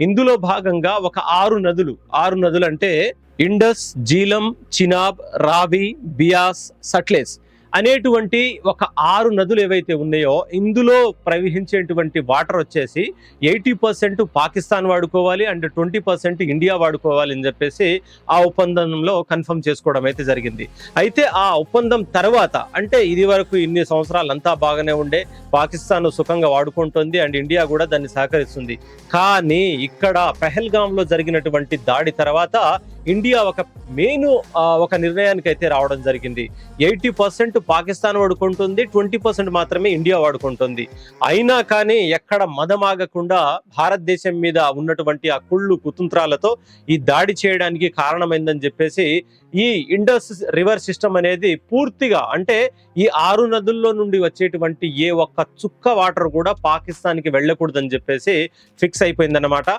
ఇందులో భాగంగా ఒక ఆరు నదులు. ఆరు నదులు అంటే ఇండస్ జీలం చినాబ్ రావి బియాస్ సట్లేస్. అనేటువంటి ఒక ఆరు నదులు ఏవైతే ఉన్నాయో ఇందులో ప్రవహించేటువంటి వాటర్ వచ్చేసి ఎయిటీ పర్సెంట్ పాకిస్తాన్ వాడుకోవాలి అండ్ ట్వంటీ పర్సెంట్ ఇండియా వాడుకోవాలి అని చెప్పేసి ఆ ఒప్పందంలో కన్ఫర్మ్ చేసుకోవడం అయితే జరిగింది. అయితే ఆ ఒప్పందం తర్వాత అంటే ఇది వరకు ఇన్ని సంవత్సరాలు అంతా బాగానే ఉండే పాకిస్తాన్ సుఖంగా వాడుకుంటుంది అండ్ ఇండియా కూడా దాన్ని సహకరిస్తుంది. కానీ ఇక్కడ పెహల్గాంలో జరిగినటువంటి దాడి తర్వాత ఇండియా ఒక మెయిన్ ఒక నిర్ణయానికి అయితే రావడం జరిగింది. ఎయిటీ పర్సెంట్ పాకిస్తాన్ వాడుకుంటుంది ట్వంటీ పర్సెంట్ మాత్రమే ఇండియా వాడుకుంటుంది. అయినా కానీ ఎక్కడ మదమాగకుండా భారతదేశం మీద ఉన్నటువంటి ఆ కుళ్ళు కుతంత్రాలతో ఈ దాడి చేయడానికి కారణమైందని చెప్పేసి ఈ ఇండస్ రివర్ సిస్టమ్ అనేది పూర్తిగా అంటే ఈ ఆరు నదుల్లో నుండి వచ్చేటువంటి ఏ ఒక్క చుక్క వాటర్ కూడా పాకిస్తాన్కి వెళ్ళకూడదని చెప్పేసి ఫిక్స్ అయిపోయిందన్నమాట.